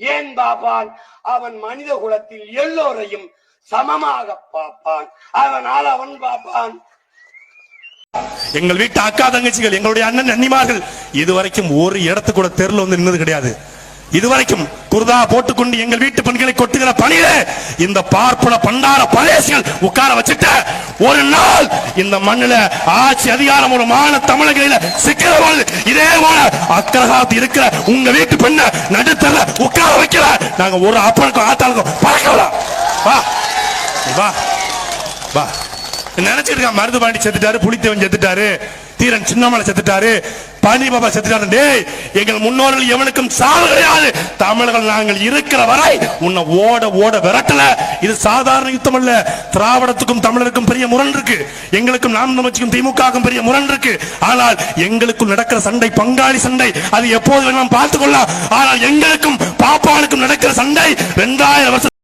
ஏன் பார்ப்பான் அவன் மனித குலத்தில் எல்லோரையும் சமமாக பார்ப்பான். அதனால் அவன் பார்ப்பான் எங்கள் வீட்டு அக்கா தங்கச்சிகள் எங்களுடைய அண்ணன் அண்ணிமார்கள் இதுவரைக்கும் ஒரு இடத்து கூட தெருல வந்து நின்னது கிடையாது. இதுவரைக்கும் குர்தா போட்டுக்கொண்டு எங்கள் வீட்டு பெண்களை கொட்டுகிற பணியில இந்த பார்ப்பன பண்டார பரேசிகள் உட்கார வச்சுட்டு ஒரு நாள் இந்த மண்ணில ஆட்சி அதிகாரம் ஒரு மான தமிழகையில சிக்கிற பொழுது இதே போல அக்கரகாத்து இருக்கிற உங்க வீட்டு பெண்ண நடுத்த நாங்கள் நாங்க ஒரு அப்பனுக்கும் ஆத்தாளுக்கும் பறக்கலாம் வா. வா. வா. நினைச்சிட்டு இருக்கான் மருது பாண்டி செத்துட்டாரு புலித்தேவன் செத்துட்டாரு தீரன் சின்னமலை செத்துட்டாரு பனி பாபா செத்துட்டாரு. டேய் எங்கள் முன்னோர்கள் எவனுக்கும் சாவு கிடையாது. தமிழர்கள் நாங்கள் இருக்கிற வரை உன்னை ஓட ஓட விரட்டல. இது சாதாரண யுத்தம் அல்ல. திராவிடத்துக்கும் தமிழருக்கும் பெரிய முரண் இருக்கு. எங்களுக்கும் நாம் நமச்சிக்கும் திமுகவுக்கும் பெரிய முரண் இருக்கு. ஆனால் எங்களுக்கும் நடக்கிற சண்டை பங்காளி சண்டை அது எப்போது வேணாலும் பார்த்துக்கொள்ளலாம். ஆனால் எங்களுக்கும் பாப்பானுக்கும் நடக்கிற சண்டை இரண்டாயிரம் வருஷம்